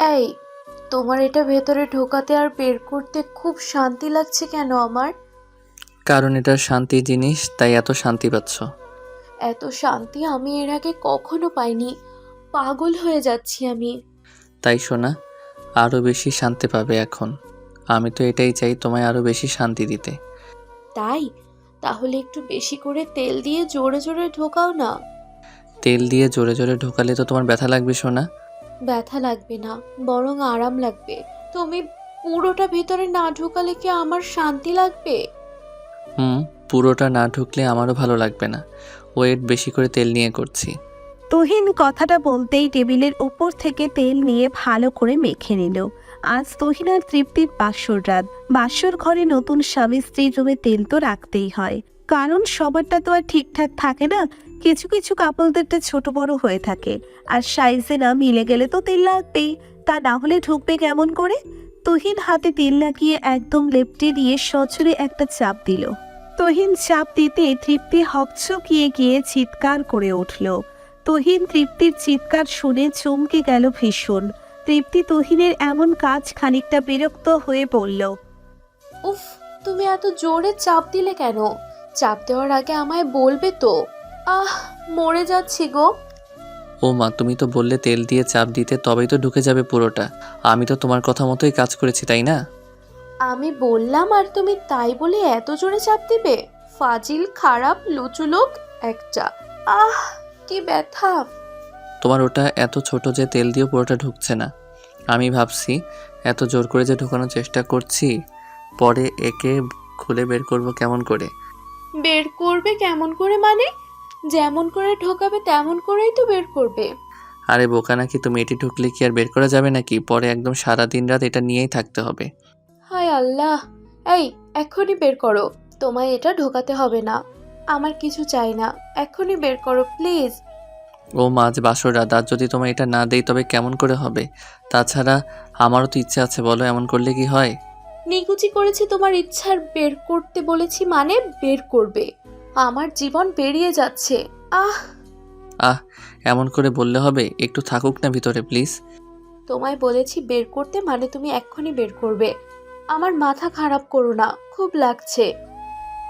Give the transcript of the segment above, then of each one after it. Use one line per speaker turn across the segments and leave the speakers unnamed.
এই তোমার এটা ভেতরে ঢোকাতে আর বের করতে খুব শান্তি লাগছে কেন আমার?
কারণ এটা শান্তি জিনিস তাই এত শান্তি পাচ্ছ।
এত শান্তি আমি এর আগে কখনো পাইনি। পাগল হয়ে যাচ্ছি আমি।
তাই শোনা আরও বেশি শান্তি পাবে এখন। আমি তো এটাই চাই তোমায় আরও বেশি শান্তি দিতে।
তাই? তাহলে একটু বেশি করে তেল দিয়ে জোরে জোরে ঢোকাও না।
তেল দিয়ে জোরে জোরে ঢোকালে তো তোমার ব্যথা লাগবে শোনা।
ব্যথা লাগবে না বরং আরাম লাগবে। তুমি পুরোটা ভেতরে না ঢোকালে কি আমার শান্তি লাগবে?
হুম পুরোটা না ঢুকলে আমারও ভালো লাগবে না। ওয়েট বেশি করে তেল নিয়ে করছি।
তুহিন কথাটা বলতেই টেবিলের উপর থেকে তেল নিয়ে ভালো করে মেখে নিল। আজ তুহিন আর তৃপ্তির বাসর রাত। বাসর ঘরে নতুন স্বামী স্ত্রীর রুমে তেল তো রাখতেই হয়। কারণ সবারটা তো আর ঠিকঠাক থাকে না কিছু কিছু কাপলদেরটা ছোট বড় হয়ে থাকে। আর সাইজে না মিলে গেলে তো তেল লাগবেই। তা না হলে ঢুকবে কেমন করে? তুহিন হাতে তেল লাগিয়ে একদম লেপটে দিয়ে সচরে একটা চাপ দিল। তহিন চাপ দিতে তৃপ্তি হকচকিয়ে গিয়ে চিৎকার করে উঠল। তুহিন তৃপ্তির চিৎকার শুনে চমকে গেল ভীষণ। তৃপ্তি তুহিনের এমন কাজ খানিকটা বিরক্ত হয়ে পড়ল
উফ, তুমি এত জোরে চাপ দিলে কেন? চাপ দেওয়ার আগে আমায় বলবে তো? আহ মরে যাচ্ছি গো।
ও মা তুমি তো বললে তেল দিয়ে চাপ দিতে তবেই তো ঢুকে যাবে পুরোটা। আমি তো তোমার কথা মতোই কাজ করেছি তাই না?
আমি বললাম আর তুমি তাই বলে এত জোরে চাপ দিবে? ফাজিল খারাপ লুচু লোক একটা। আহ কি ব্যথা।
তোমার ওটা এত ছোট যে তেল দিয়ে পুরোটা ঢুকছে না। আমি ভাবছি এত জোর করে যে ঢোকানোর চেষ্টা করছি পরে একে খুলে বের করব কেমন করে?
বের করবে কেমন করে মানে? যেমন করে ঢোকাবে তেমন করেই তো বের করবে।
আরে বোকা নাকি তুমি এটি ঢুকলে কি আর বের করা যাবে নাকি? পরে একদম সারা দিন রাত এটা নিয়েই থাকতে হবে।
হায় আল্লাহ! এই এক্ষুনি বের করো। তোমায় এটা ঢোকাতে হবে না। আমার কিছু চাই না। এক্ষুনি বের করো প্লিজ।
ও মাছ বাসরা দাঁত যদি তোমায় এটা না দেই তবে কেমন করে হবে? তাছাড়া আমারও তো ইচ্ছে আছে বলো এমন করলে কি হয়?
নিকুচি করেছি তোমার ইচ্ছার বের করতে বলেছি মানে বের করবে। আমার জীবন বেরিয়ে যাচ্ছে। আহ!
আহ এমন করে বললে হবে একটু থাকুক না ভিতরে প্লিজ।
তোমায় বলেছি বের করতে মানে তুমি এক্ষুনি বের করবে। আমার মাথা খারাপ করো না খুব লাগছে।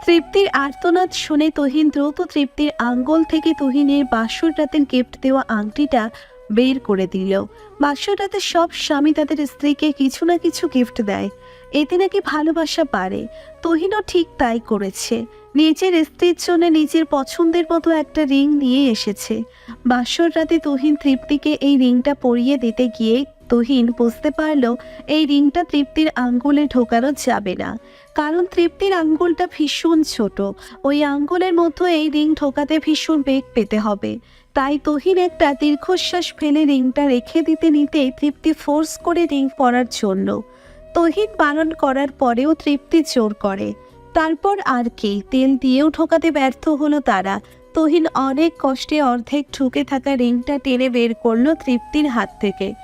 তৃপ্তির আর্তনাদ শুনে তহিন দ্রুত তৃপ্তির আঙ্গল থেকে তুহিনের বাসর রাতের গিফট দেওয়া আংটিটা বের করে দিল। বাসর রাতে সব স্বামী তাদের স্ত্রীকে কিছু না কিছু গিফট দেয়। এতে নাকি ভালোবাসা বাড়ে। তহিনও ঠিক তাই করেছে। নিজের স্ত্রীর জন্য নিজের পছন্দের মতো একটা রিং নিয়ে এসেছে। বাসর রাতে তুহিন তৃপ্তিকে এই রিংটা পরিয়ে দিতে গিয়ে তুহিন বুঝতে পারল এই রিংটা তৃপ্তির আঙ্গুলে ঢোকানো যাবে না। কারণ তৃপ্তির আঙ্গুলটা ভীষণ ছোট। ওই আঙ্গুলের মধ্যে এই রিং ঢোকাতে ভীষণ বেগ পেতে হবে। তাই তহিন একটা দীর্ঘশ্বাস ফেলে রিংটা রেখে দিতে নিতেই তৃপ্তি ফোর্স করে রিং পরার জন্য। তহিন বারণ করার পরেও তৃপ্তি জোর করে। তারপর আর কি তেল দিয়েও ঢোকাতে ব্যর্থ হলো তারা। তহিন অনেক কষ্টে অর্ধেক ঢুকে থাকা রিংটা টেনে বের করল তৃপ্তির হাত থেকে।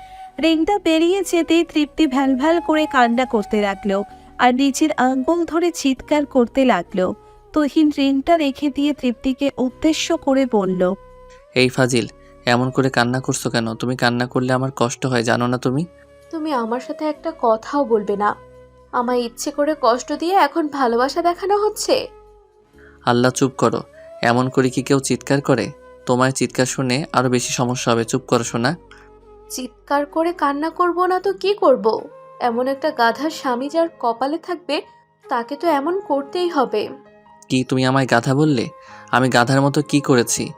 রিংটা বেরিয়ে যেতেই তৃপ্তি ভ্যাল ভ্যাল করে কান্না করতে লাগল আর নিচের আঙ্গুল ধরে চিৎকার করতে লাগল। তহিন রিংটা রেখে দিয়ে তৃপ্তিকে উদ্দেশ্য করে বলল
এই ফাজিল এমন করে কান্না করছ কেন? তুমি কান্না করলে আমার কষ্ট হয় জানো না তুমি?
তুমি আমার সাথে একটা কথাও বলবে না। আমায় ইচ্ছে করে কষ্ট দিয়ে এখন ভালোবাসা দেখানো হচ্ছে।
আল্লাহ চুপ করো। এমন করে কি কেউ চিৎকার করে? তোমার চিৎকার শুনে আরও বেশি সমস্যা হবে। চুপ করো শোনা
চিৎকার করে কান্না করব না তো কি করব? এমন একটা গাধার স্বামী যার কপালে থাকবে তাকে তো এমন করতেই হবে।
কি তুমি আমায় গাধা বললে? আমি গাধার মতো কি করেছি?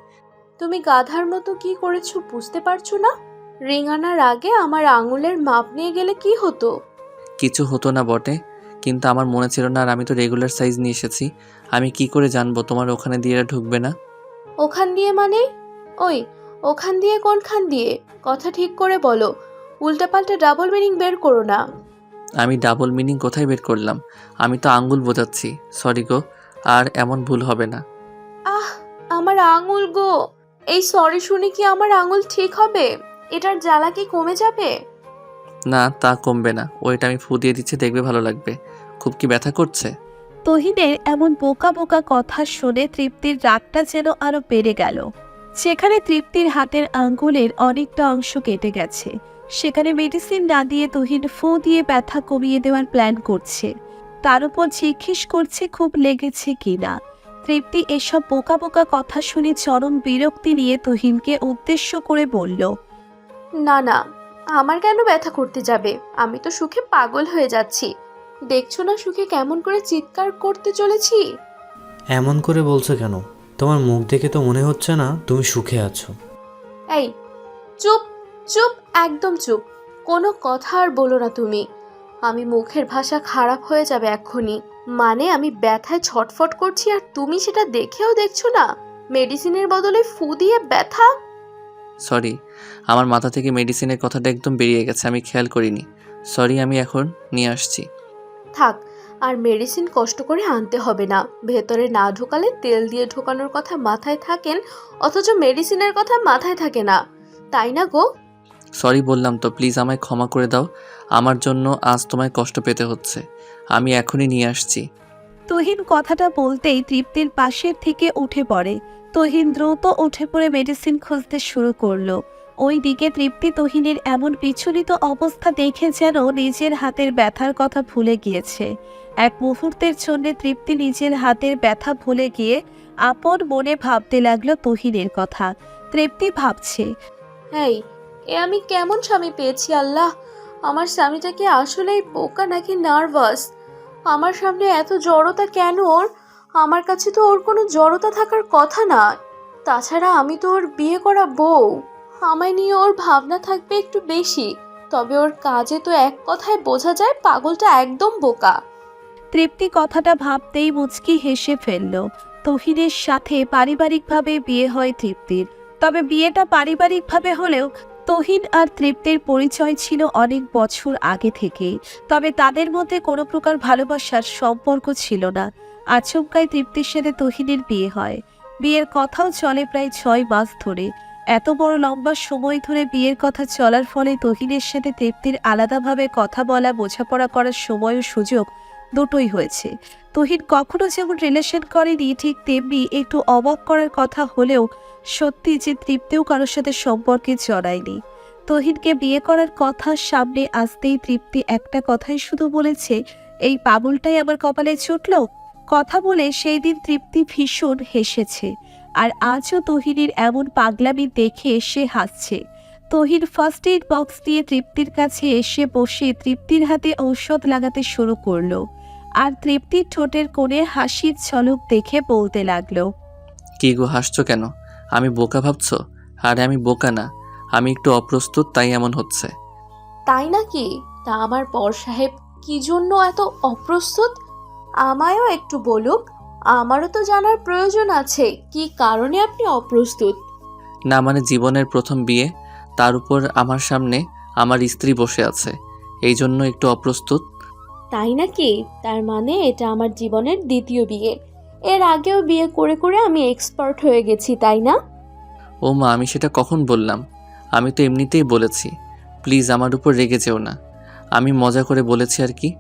তুমি গাধার মতো কি করেছ বুঝতে পারছ না? রিং আনার আগে আমার আঙুলের মাপ নিয়ে গেলে কি হতো?
কিছু হতো না বটে কিন্তু আমার মনে ছিল না আর আমি তো রেগুলার সাইজ নিয়ে এসেছি। আমি কি করে জানব তোমার ওখানে দিয়ে এরা ঢুকবে না?
ওখান দিয়ে মানে? ওই ওখান দিয়ে কোনখান দিয়ে? কথা ঠিক করে বলো। উল্টাপাল্টা ডাবল মিনিং বের করো না।
আমি ডাবল মিনিং কোথায় বের করলাম? আমি তো আঙ্গুল বোঝাচ্ছি সরি গো আর এমন ভুল হবে না।
আহ আমার আঙুল গো। এই সরি শুনে কি আমার আঙুল ঠিক হবে? এটার জ্বালা কি কমে যাবে?
না তা কমবে না। ওইটা আমি ফু দিয়ে দিচ্ছি দেখবে ভালো লাগবে। খুব কি ব্যথা করছে?
তহিনের এমন বোকা বোকা কথা শুনে তৃপ্তির রাগটা যেন আরও বেড়ে গেল। সেখানে তৃপ্তির হাতের আঙ্গুলের অনেকটা অংশ কেটে গেছে। সেখানে মেডিসিন না দিয়ে তহিন ফু দিয়ে ব্যথা কমিয়ে দেওয়ার প্ল্যান করছে। তার উপর জিজ্ঞেস করছে খুব লেগেছে কিনা। তৃপ্তি এসব বোকা বোকা কথা শুনে চরম বিরক্তি নিয়ে তহিনকে উদ্দেশ্য করে বলল
না না আমার কেন ব্যথা করতে যাবে? আমি তো সুখে পাগল হয়ে যাচ্ছি। দেখছ না সুখে কেমন করে চিৎকার করতে চলেছি?
এমন করে বলছো কেন? তোমার মুখ দেখে তো মনে হচ্ছে না তুমি সুখে আছো।
এই চুপ চুপ একদম চুপ। কোনো কথা আর বলো না তুমি। আমি মুখের ভাষা খারাপ হয়ে যাবে এক্ষুনি। মানে আমি ব্যথায় ছটফট করছি আর তুমি সেটা দেখেও দেখছ না? মেডিসিনের বদলে ফু দিয়ে ব্যথা?
সরি আমার মাথা থেকে মেডিসিনের কথাটা একদম বেরিয়ে গেছে আমি খেয়াল করিনি। সরি আমি এখন নিয়ে আসছি।
থাক আর মেডিসিন কষ্ট করে আনতে হবে না। ভেতরে না ঢোকালে তেল দিয়ে ঢোকানোর কথা মাথায় থাকেন অথচ মেডিসিনের কথা মাথায় থাকে না। তাই না গো?
সরি বললাম তো প্লিজ আমায় ক্ষমা করে দাও। আমার জন্য আজ তোমায় কষ্ট পেতে হচ্ছে। আমি এখনই নিয়ে আসছি।
তহিন কথাটা বলতেই তৃপ্তির পাশের থেকে উঠে পড়ে। তহিন দ্রুত উঠে পড়ে মেডিসিন খুঁজতে শুরু করল। ওই দিকে তৃপ্তি তহিনের এমন বিচলিত অবস্থা দেখে যেন নিজের হাতের ব্যথার কথা ভুলে গিয়েছে। এক মুহূর্তের জন্য তৃপ্তি নিজের হাতের ব্যথা ভুলে গিয়ে আপন মনে ভাবতে লাগল তহিনের কথা। তৃপ্তি ভাবছে
এই এ আমি কেমন স্বামী পেয়েছি আল্লাহ? আমার স্বামীটা কি আসলেই বোকা নাকি নার্ভাস? আমার সামনে এত জড়তা কেন ওর? আমার কাছে তো ওর কোনো জড়তা থাকার কথা না। তাছাড়া আমি তো ওর বিয়ে করা বউ। আমায় নিয়ে ওর ভাবনা থাকবে একটু বেশি। তবে ওর কাজে তো এক কথায় বোঝা যায় পাগলটা একদম বোকা।
তৃপ্তি কথাটা ভাবতেই মুচকি হেসে ফেলল। তহিনের সাথে পারিবারিকভাবে বিয়ে হয় তৃপ্তির। তবে বিয়েটা পারিবারিকভাবে হলেও তহিন আর তৃপ্তির পরিচয় ছিল অনেক বছর আগে থেকেই। তবে তাদের মধ্যে কোনো প্রকার ভালোবাসার সম্পর্ক ছিল না। আচমকায় তৃপ্তির সাথে তহিনের বিয়ে হয়। বিয়ের কথাও চলে প্রায় ছয় মাস ধরে। এত বড় লম্বা সময় ধরে বিয়ের কথা চলার ফলে তহিনের সাথে তৃপ্তির আলাদাভাবে কথা বলা, বোঝাপড়া করার সময় ও সুযোগ দুটোই হয়েছে। তহিন কখনো যেমন রিলেশন করেনি, ঠিক তেমনি একটু অবাক করার কথা হলেও সত্যি যে তৃপ্তিও কারোর সাথে সম্পর্কে জড়ায়নি। তহিনকে বিয়ে করার কথা সামনে আসতেই তৃপ্তি একটা কথাই শুধু বলেছে, এই পাগলটাই আমার কপালে ছুটল? কথা বলে সেই দিন তৃপ্তি ভীষণ হেসেছে। আর আজও তহিনের এমন পাগলামি দেখে সে হাসছে। তহির ফার্স্ট এইড বক্স দিয়ে তৃপ্তির কাছে এসে বসে তৃপ্তির হাতে ঔষধ লাগাতে শুরু করল। আর তৃপ্তির ঠোঁটের কোণে হাসির ঝলক দেখে বলতে লাগল
কি গো হাসছো কেন? আমি বোকা ভাবছ? আরে আমি বোকা না। আমি একটু অপ্রস্তুত তাই এমন হচ্ছে।
তাই নাকি? তা আমার পর সাহেব কি জন্য এত অপ্রস্তুত? আমায়ও একটু বলুক। আমারও তো জানার প্রয়োজন আছে। কি কারণে আপনি অপ্রস্তুত?
না মানে জীবনের প্রথম বিয়ে তার উপর আমার সামনে আমার স্ত্রী বসে আছে। এই জন্য একটু অপ্রস্তুত।
তাই নাকি? তার মানে এটা আমার জীবনের দ্বিতীয় বিয়ে। এর আগেও বিয়ে করে করে আমি এক্সপার্ট হয়ে গেছি তাই না?
ও মা আমি সেটা কখন বললাম? আমি তো এমনিতেই বলেছি। প্লিজ আমার উপর রেগে যেও না। আমি মজা করে বলেছি আর কি।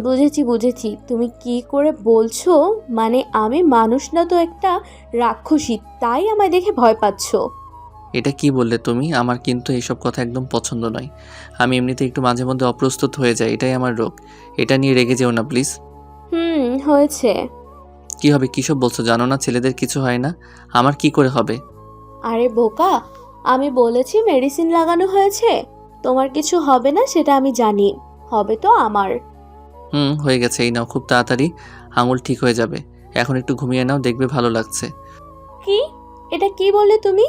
বুঝেছি বুঝেছি। তুমি কি করে বলছো? মানে আমি মানুষ না তো একটা রাক্ষসী তাই আমায় দেখে ভয় পাচ্ছো।
এটা কি বললে তুমি? আমার কিন্তু এইসব কথা একদম পছন্দ নয়। আমি এমনিতে একটু মাঝে মধ্যে অপ্রস্তুত হয়ে যাই এটাই আমার রোগ। এটা নিয়ে রেগে যেও না প্লিজ।
হুম হয়েছে।
কি হবে কিসব বলছো? জানো না ছেলেদের কিছু হয় না। আমার কি করে হবে?
আরে বোকা আমি বলেছি মেডিসিন লাগানো হয়েছে। তোমার কিছু হবে না সেটা আমি জানি। হবে তো আমার।
হুম হয়ে গেছে এই নাও খুব তাড়াতাড়ি। আঙুল ঠিক হয়ে যাবে। এখন একটু ঘুমিয়ে নাও দেখবে ভালো লাগছে।
কি? এটা কি বললে তুমি?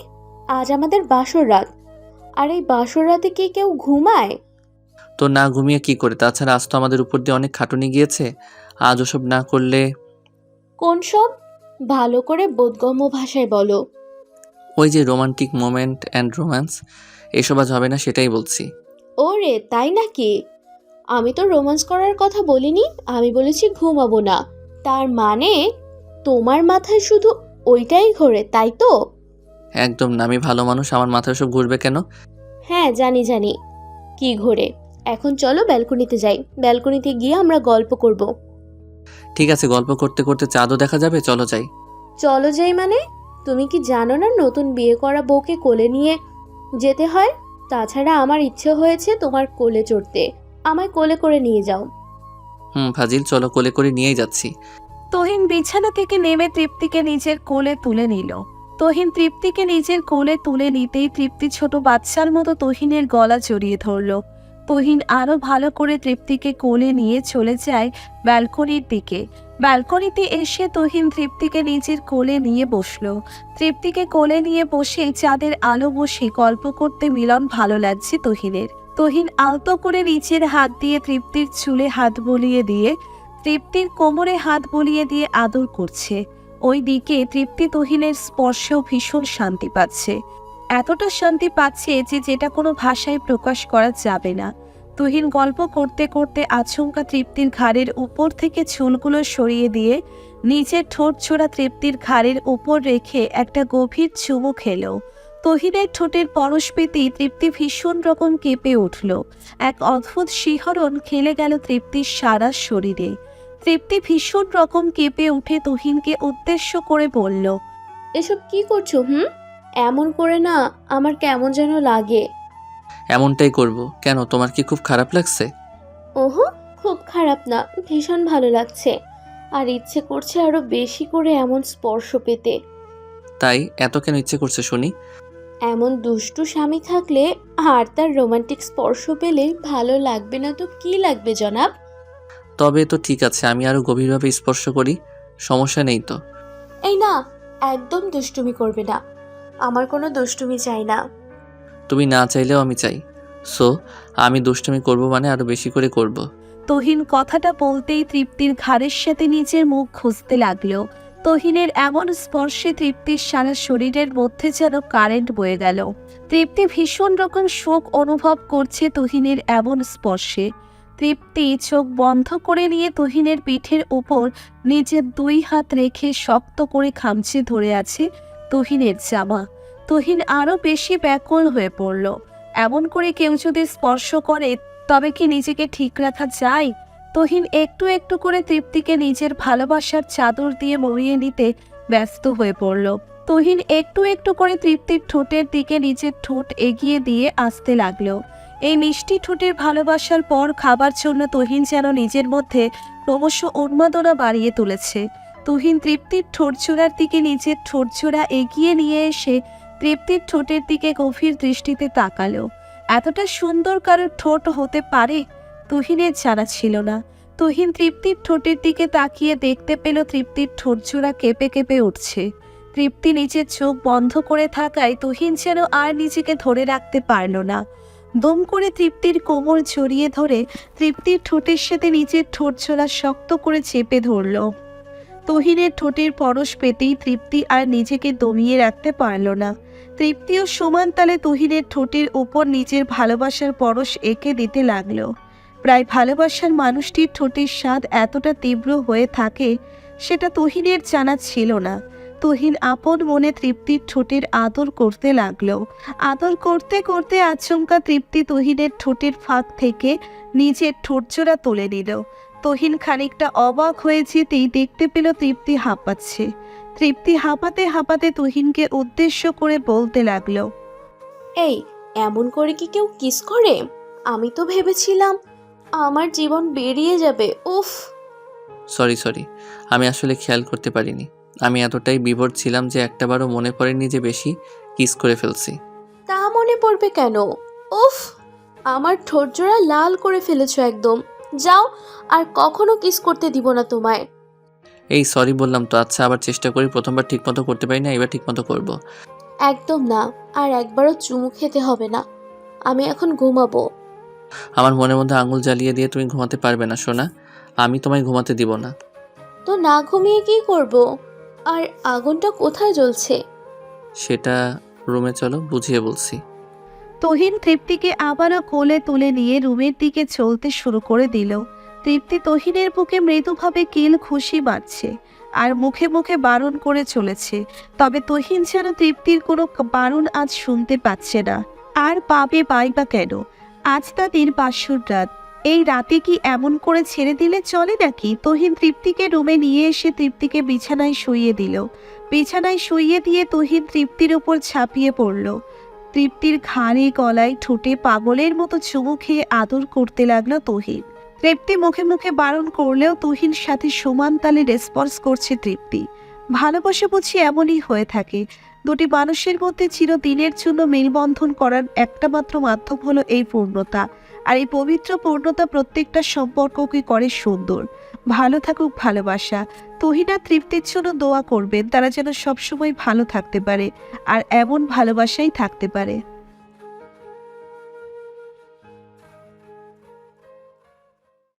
আজ আমাদের বাসর রাত। আর এই বাসর রাতে কি কেউ ঘুমায়?
তো না ঘুমিয়ে কি করে? তাছাড়া আজ তো আমাদের উপর দিয়ে অনেক খাটুনি গিয়েছে। আজ ওসব না করলে
কোন সব? ভালো করে বোধগম্য ভাষায় বলো।
ওই যে রোমান্টিক মোমেন্ট অ্যান্ড রোম্যান্স এসব আজ হবে না সেটাই বলছি।
ওরে তাই নাকি? আমি তো রোমান্স করার কথা বলিনি আমি বলেছি ঘুমাবো না। তার মানে তোমার মাথায় শুধু ওইটাই ঘোরে তাই তো?
একদম না আমি ভালো মানুষ আমার মাথায় সব ঘুরবে কেন?
হ্যাঁ জানি জানি। কি ঘোরে? এখন চলো ব্যালকনিতে যাই। ব্যালকনিতে গিয়ে আমরা গল্প করব।
ঠিক আছে গল্প করতে করতে চাঁদও দেখা যাবে চলো যাই।
চলো যাই মানে? তুমি কি জানো না নতুন বিয়ে করা বউকে কোলে নিয়ে যেতে হয়? তাছাড়া আমার ইচ্ছে হয়েছে তোমার কোলে চড়তে। আমায় কোলে করে নিয়ে যাও।
হুম ফাজিল চলো কোলে করে নিয়েই যাচ্ছি।
তোহিন বিছানা থেকে নেমে তৃপ্তিকে নিজের কোলে তুলে নিল। তোহিন তৃপ্তিকে নিজের কোলে তুলে নিতেই তৃপ্তি ছোট বাচ্চার মতো তোহিনের গলা জড়িয়ে ধরল। তোহিন আরও ভালো করে তৃপ্তিকে কোলে নিয়ে চলে যায় ব্যালকনির দিকে। ব্যালকনিতে এসে তোহিন তৃপ্তিকে নিজের কোলে নিয়ে বসল। তৃপ্তিকে কোলে নিয়ে বসে চাঁদের আলো বসে গল্প করতে মিলন ভালো লাগছে তহিনের। তহিন আলতো করে নিচের হাত দিয়ে তৃপ্তির চুলে হাত বলিয়ে দিয়ে, তৃপ্তির কোমরে হাত বলিয়ে দিয়ে আদর করছে। ওই দিকে তৃপ্তি তহিনের স্পর্শেও ভীষণ শান্তি পাচ্ছে। এতটা শান্তি পাচ্ছে যে যেটা কোনো ভাষায় প্রকাশ করা যাবে না। তুহিন গল্প করতে করতে আচমকা তৃপ্তির ঘাড়ের উপর থেকে চুলগুলো সরিয়ে দিয়ে, নিচের ঠোঁট ছোড়া তৃপ্তির ঘাড়ের উপর রেখে একটা গভীর চুমু খেলো। তহিনের ঠোঁটের পরশ পেতেই তৃপ্তি ভীষণ রকম কেঁপে উঠল। এক অদ্ভুত শিহরণ খেলে গেল তৃপ্তির সারা শরীরে। তৃপ্তি ভীষণ রকম কেঁপে উঠে তুহিনকে উদ্দেশ্য করে বলল
এসব কি করছ হুম? এমন করে না আমার কেমন যেন লাগে।
এমনটাই করব। কেন তোমার কি খুব খারাপ লাগছে?
ওহো খুব খারাপ না ভীষণ ভালো লাগছে। আর ইচ্ছে করছে আরও বেশি করে এমন স্পর্শ পেতে।
তাই এত কেন ইচ্ছে করছে শুনি?
এমন দুষ্টু স্বামী থাকলে আর তার রোমান্টিক স্পর্শ পেলে ভালো লাগবে না তো কি লাগবে জনাব?
তবে তো ঠিক আছে আমি আরও গভীরভাবে স্পর্শ করি। সমস্যা নেই তো।
এই না একদম দুষ্টুমি করবে না। আমার কোনো দুষ্টুমি চাই না।
তুমি না চাইলেও আমি চাই। সো আমি দুষ্টুমি করব মানে আরও বেশি করে করব।
তহিন কথাটা বলতেই তৃপ্তির ঘাড়ের সাথে নিজের মুখ খুঁজতে লাগল। তহিনের এমন স্পর্শে তৃপ্তির সারা শরীরের মধ্যে যেন কারেন্ট বয়ে গেল। তৃপ্তি ভীষণ রকম শোক অনুভব করছে তহিনের এমন স্পর্শে। তৃপ্তি চোখ বন্ধ করে নিয়ে তহিনের পিঠের উপর নিজের দুই হাত রেখে শক্ত করে খামচে ধরে আছে তহিনের জামা। তহিন আরও বেশি ব্যাকুল হয়ে পড়ল। এমন করে কেউ যদি স্পর্শ করে, তবে কি নিজেকে ঠিক রাখা যায়? তহিন একটু একটু করে তৃপ্তিকে নিজের ভালোবাসার চাদর দিয়ে মরিয়ে নিতে ব্যস্ত হয়ে পড়ল। তহিন একটু একটু করে তৃপ্তির ঠোঁটের দিকে নিজের ঠোঁট এগিয়ে দিয়ে আসতে লাগল। এই মিষ্টি ঠোঁটের ভালোবাসার পর খাবার জন্য তহিন যেন নিজের মধ্যে ক্রমশ উন্মাদনা বাড়িয়ে তুলেছে। তুহিন তৃপ্তির ঠোঁটচূড়ার দিকে নিজের ঠোঁটচূড়া এগিয়ে নিয়ে এসে তৃপ্তির ঠোঁটের দিকে গভীর দৃষ্টিতে তাকালো। এতটা সুন্দর কারোর ঠোঁট হতে পারে? তুহিনের জানা ছিল না। তুহিন তৃপ্তির ঠোঁটের দিকে তাকিয়ে দেখতে পেল তৃপ্তির ঠোঁটজোড়া কেঁপে কেঁপে উঠছে। তৃপ্তি নিজের চোখ বন্ধ করে থাকায় তুহিন যেন আর নিজেকে ধরে রাখতে পারল না। দম করে তৃপ্তির কোমর জড়িয়ে ধরে তৃপ্তির ঠোঁটের সাথে নিজের ঠোঁটজোড়া শক্ত করে চেপে ধরল। তহিনের ঠোঁটের পরশ পেতেই তৃপ্তি আর নিজেকে দমিয়ে রাখতে পারল না। তৃপ্তিও সমান তালে তুহিনের ঠোঁটের উপর নিজের ভালোবাসার পরশ এঁকে দিতে লাগল। প্রায় ভালোবাসার মানুষটির ঠোঁটের স্বাদ এতটা তীব্র হয়ে থাকে, সেটা তুহিনের জানা ছিল না। তুহিন আপন মনে তৃপ্তির ঠোঁটের আদর করতে লাগল। আদর করতে করতে আচমকা তৃপ্তি তুহিনের ঠোঁটের ফাঁক থেকে নিজের ঠোঁটজোড়া তুলে নিল। তহিন খানিকটা অবাক হয়ে যেতেই দেখতে পেল তৃপ্তি হাঁপাচ্ছে। তৃপ্তি হাঁপাতে হাঁপাতে তুহিনকে উদ্দেশ্য করে বলতে লাগল,
এই, এমন করে কি কেউ কিস করে? আমি তো ভেবেছিলাম আমার জীবন বেরিয়ে যাবে উফ।
সরি সরি আমি আসলে খেয়াল করতে পারিনি। আমি এতটাই বিভোর ছিলাম যে একটাবারও মনে পড়েনি যে বেশি কিস করে ফেলছি।
তা মনে পড়বে কেন? উফ আমার ঠোঁটজোড়া লাল করে ফেলেছো একদম। যাও আর কখনো কিস করতে দিব না তোমায়।
এই সরি বললাম তো আচ্ছা আবার চেষ্টা করি প্রথমবার ঠিকমতো করতে পারি না এবার ঠিকমতো করব।
একদম না আর একবারও চুমু খেতে হবে না। আমি এখন ঘুমাবো।
আমার মনের মধ্যে আঙুল জ্বালিয়ে দিয়ে তুমি ঘুমাতে পারবে না সোনা। আমি তোমায় ঘুমাতে দিব না।
তো না ঘুমিয়ে কি করব? আর আগুনটা কোথায় জ্বলছে?
সেটা রুমে চলো বুঝিয়ে বলছি।
তহিন তৃপ্তিকে আবারও কোলে তুলে নিয়ে রুমের দিকে চলতে শুরু করে দিল। তৃপ্তি তহিনের বুকে মৃদুভাবে কিল খুশি মারছে আর মুখে মুখে বারণ করে চলেছে। তবে তহিন যেন তৃপ্তির কোনো বারণ আজ শুনতে পাচ্ছে না। আর পাবে পাই বা কেন? আজ তাদের বাসর রাত। এই রাতে কি এমন করে ছেড়ে দিলে চলে নাকি? তহিন তৃপ্তিকে রুমে নিয়ে এসে তৃপ্তিকে বিছানায় শুইয়ে দিল। বিছানায় শুইয়ে দিয়ে তহিন তৃপ্তির উপর ছাপিয়ে পড়ল। তৃপ্তির ঘাড়ে গলায় ঠোঁটে পাগলের মতো চুমু খেয়ে আদর করতে লাগল তহিন। তৃপ্তি মুখে মুখে বারণ করলেও তুহিন সাথে সমান তালে রেসপন্স করছে তৃপ্তি। ভালোবাসা বুঝি এমনই হয়ে থাকে। দুটি মানুষের মধ্যে চিরদিনের জন্য মেলবন্ধন করার একটা মাত্র মাধ্যম হলো এই পূর্ণতা। আর এই পবিত্র পূর্ণতা প্রত্যেকটা সম্পর্ককে করে সুন্দর। ভালো থাকুক ভালোবাসা। তহিনা তৃপ্তির জন্য দোয়া করবেন, তারা যেন সবসময় ভালো থাকতে পারে। আর এমন ভালোবাসাই থাকতে পারে।